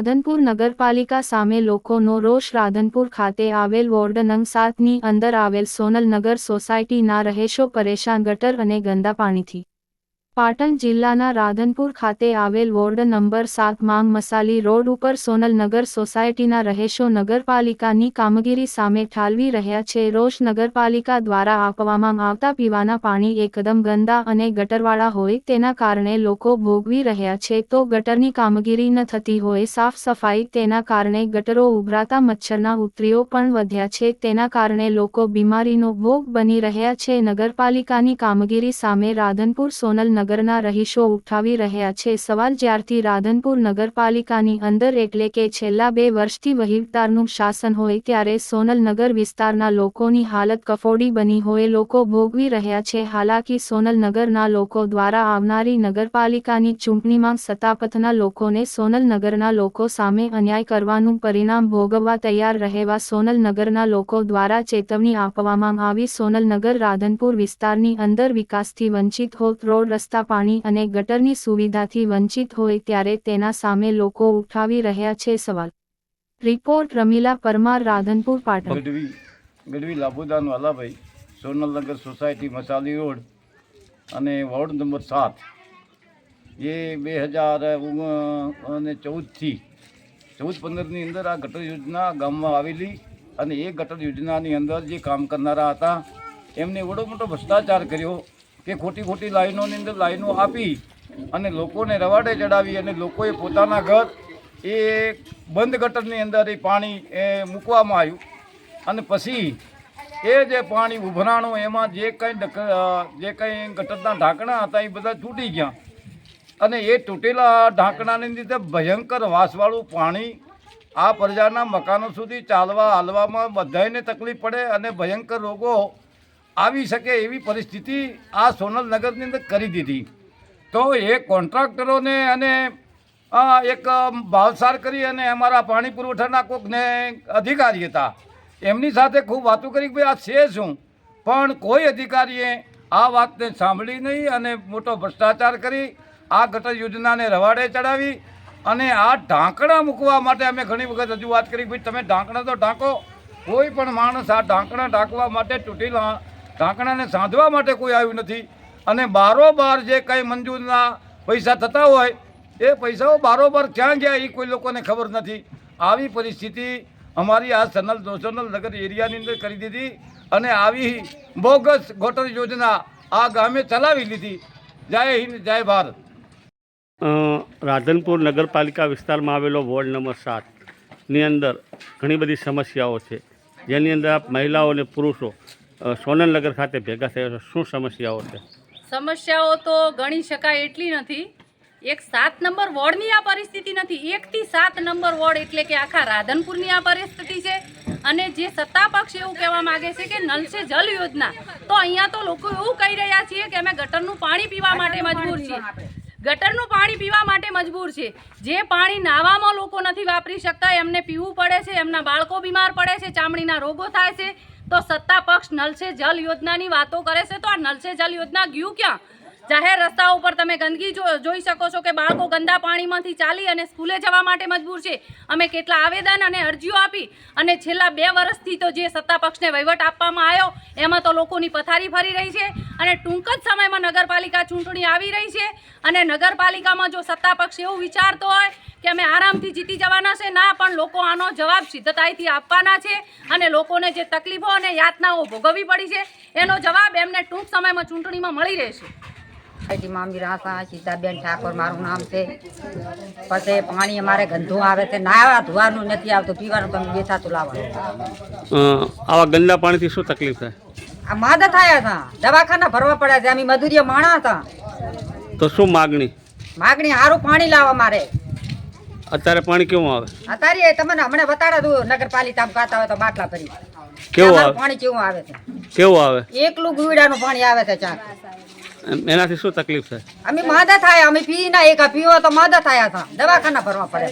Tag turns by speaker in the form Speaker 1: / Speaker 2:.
Speaker 1: રાધનપુર નગરપાલિકા સામે લોકોનો રોષ. રાધનપુર ખાતે આવેલ વોર્ડ નંગ સાતની અંદર આવેલ સોનલનગર સોસાયટીના રહેશો પરેશાન ગટર અને ગંદા પાણીથી પાટણ જિલ્લાના રાધનપુર ખાતે આવેલ વોર્ડ નંબર સાત માંગ મસાલી રોડ ઉપર સોનલનગર સોસાયટીના રહેશો નગરપાલિકાની કામગીરી સામે ઠાલવી રહ્યા છે. રોષ નગરપાલિકા દ્વારા આપવામાં આવતા પીવાના પાણી એકદમ ગંદા અને ગટરવાળા હોય તેના કારણે લોકો ભોગવી રહ્યા છે. તો ગટરની કામગીરી ન થતી હોય, સાફ સફાઈ તેના કારણે ગટરો ઉભરાતા મચ્છરના ઉતરીઓ પણ વધ્યા છે. તેના કારણે લોકો બીમારીનો ભોગ બની રહ્યા છે. નગરપાલિકાની કામગીરી સામે રાધનપુર સોનલ નગરના રહીશો ઉઠાવી રહ્યા છે. સવાલ જ્યારથી રાધનપુર નગરપાલિકાની અંદર એટલે કે છેલ્લા બે વર્ષથી વહીવટારનું શાસન હોય ત્યારે સોનલ નગર વિસ્તારના લોકોની હાલત કફોડી બની હોય લોકો ભોગવી રહ્યા છે. હાલાકી સોનલ નગરના લોકો દ્વારા આવનારી નગરપાલિકાની ચૂંટણીમાં સત્તાપથના લોકોને સોનલ નગરના લોકો સામે અન્યાય કરવાનું પરિણામ ભોગવવા તૈયાર રહેવા સોનલ નગરના લોકો દ્વારા ચેતવણી આપવામાં આવી. સોનલ નગર રાધનપુર વિસ્તારની અંદર વિકાસથી વંચિત હોત. રોડ રસ્તા પાણી અને ગટરની સુવિધાથી વંચિત હોય ત્યારે તેના સામે લોકો ઉઠાવી રહ્યા છે સવાલ. Report Ramila Parmar, Radhanpur, Patan.
Speaker 2: Gadhvi Gadhvi Labhudan Valabhai Sonalnagar society, Masali road અને વોર્ડ નંબર સાત. એ બે હજાર અને ચૌદથી, ચૌદ પંદરની અંદર આ ગટર યોજના ગામમાં આવેલી અને એ ગટર યોજનાની અંદર જે કામ કરનારા હતા, એમને એવડો મોટો ભ્રષ્ટાચાર કર્યો કે ખોટી ખોટી લાઈનોની અંદર લાઈનો આપી અને લોકોને રવાડે ચડાવી અને લોકોએ પોતાના ઘર એ બંધ ગટરની અંદર એ પાણી એ મૂકવામાં આવ્યું. અને પછી એ જે પાણી ઉભરાણું, એમાં જે કંઈ જે કંઈ ગટરના ઢાંકણા હતા એ બધા તૂટી ગયા. અને એ તૂટેલા ઢાંકણાની લીધે ભયંકર વાસવાળું પાણી આ પ્રજાના મકાનો સુધી ચાલવા, હાલવામાં બધાને તકલીફ પડે અને ભયંકર રોગો આવી શકે એવી પરિસ્થિતિ આ સોનલ નગરની અંદર કરી દીધી. તો એ કોન્ટ્રાક્ટરોને અને એક ભાવસાર કરી અને અમારા પાણી પુરવઠાના કોકને અધિકારી હતા. એમની સાથે ખૂબ વાતો કરી કે ભાઈ આ છે શું? પણ કોઈ અધિકારીએ આ વાતને સાંભળી નહીં અને મોટો ભ્રષ્ટાચાર કરી, આ ગટર યોજનાને રવાડે ચડાવી અને આ ઢાંકણા મૂકવા માટે અમે ઘણી વખત રજૂઆત કરી ભાઈ તમે ઢાંકણા તો ઢાંકો. કોઈ પણ માણસ આ ઢાંકણા ઢાંકવા માટે તૂટેલા ઢાંકણાને સાંધવા માટે કોઈ આવ્યું નથી. અને બારોબાર જે કંઈ મંજૂરના પૈસા થતા હોય, એ પૈસાઓ બારોબાર ક્યાં ગયા એ કોઈ લોકોને ખબર નથી. આવી પરિસ્થિતિ અમારી આ સનલ સોનલ નગર એરિયાની અંદર કરી દીધી અને આવી બોગસ ગોટર યોજના આ ગામે ચલાવી લીધી. જય હિન્દ, જય ભારત.
Speaker 3: રાધનપુર નગરપાલિકા વિસ્તારમાં આવેલો વોર્ડ નંબર સાતની અંદર ઘણી બધી સમસ્યાઓ છે. જેની અંદર મહિલાઓ અને પુરુષો અ, સોનલનગર ખાતે ભેગા થયા શું સમસ્યાઓ છે?
Speaker 4: સમસ્યાઓ તો ગણી શકાય એટલી નથી. એક સાત નંબર વોર્ડની આ પરિસ્થિતિ નથી. એકથી સાત નંબર વોર્ડ એટલે કે આખા રાધનપુરની આ પરિસ્થિતિ છે. અને જે સત્તા પક્ષ એવું કહેવા માંગે છે કે નલ છે જલ યોજના. તો અહીંયા તો લોકો એવું કહી રહ્યા છીએ કે અમે ગટરનું પાણી પીવા માટે મજબૂર છીએ. ગટરનું પાણી પીવા માટે મજબૂર છે જે પાણી નાવામાં લોકો નથી વાપરી શકતા એમને પીવું પડે છે એમના બાળકો બીમાર પડે છે ચામડીના રોગો થાય છે તો સત્તા પક્ષ નલ જલ યોજનાની વાતો કરે છે, તો આ નલ સે જલ યોજના ગયું ક્યાં? જાહેર રસ્તા ઉપર તમે ગંદકી જોઈ શકો છો કે બાળકો ગંદા પાણીમાંથી ચાલી અને સ્કૂલે જવા માટે મજબૂર છે. અમે કેટલા આવેદન અને અરજીઓ આપી અને છેલ્લા બે વર્ષથી તો જે સત્તા પક્ષને વહીવટ આપવામાં આવ્યો એમાં તો લોકોની પથારી ફરી રહી છે અને ટૂંક જ સમયમાં નગરપાલિકા ચૂંટણી આવી રહી છે અને નગરપાલિકામાં જો સત્તા પક્ષ એવું વિચારતો હોય કે અમે આરામથી જીતી જવાના છે ના પણ લોકો આનો જવાબ સિદ્ધતાઈથી આપવાના છે અને લોકોને જે તકલીફો અને યાતનાઓ ભોગવવી પડી છે એનો જવાબ એમને ટૂંક સમયમાં ચૂંટણીમાં મળી રહેશે.
Speaker 5: આઈટીમાં અમીર આશા સીતાબેન ઠાકોર મારું નામ છે. પછી પાણી અમારે ગંદુ આવે છે. નાવા ધોવાનું નથી આવતું પીવાનું તમે બેઠા તો લાવવાનું
Speaker 3: આવા ગંદા પાણીથી શું તકલીફ થાય?
Speaker 5: આ માદા થયા હતા. દવાખાના ભરવા પડ્યા છે. અમે મધુરિયા માણા હતા.
Speaker 3: તો શું માગણી?
Speaker 5: માગણી સારું પાણી લાવવા મારે.
Speaker 3: અત્યારે પાણી કેવું આવે?
Speaker 5: અત્યારે તમને હમણાં બતાડા દઉં નગરપાલિકા ગાતા હોય તો બાટલા ભરી.
Speaker 3: કેવું આવે?
Speaker 5: પાણી કેવું આવે છે?
Speaker 3: કેવું આવે?
Speaker 5: એકલું ગુવડાનું પાણી આવે છે ચાર.
Speaker 3: એનાથી શું તકલીફ છે?
Speaker 5: અમે માદા થાય અમે પી ના એક પીવો તો માદા થયા હતા. દવાખાના ભરવા પડે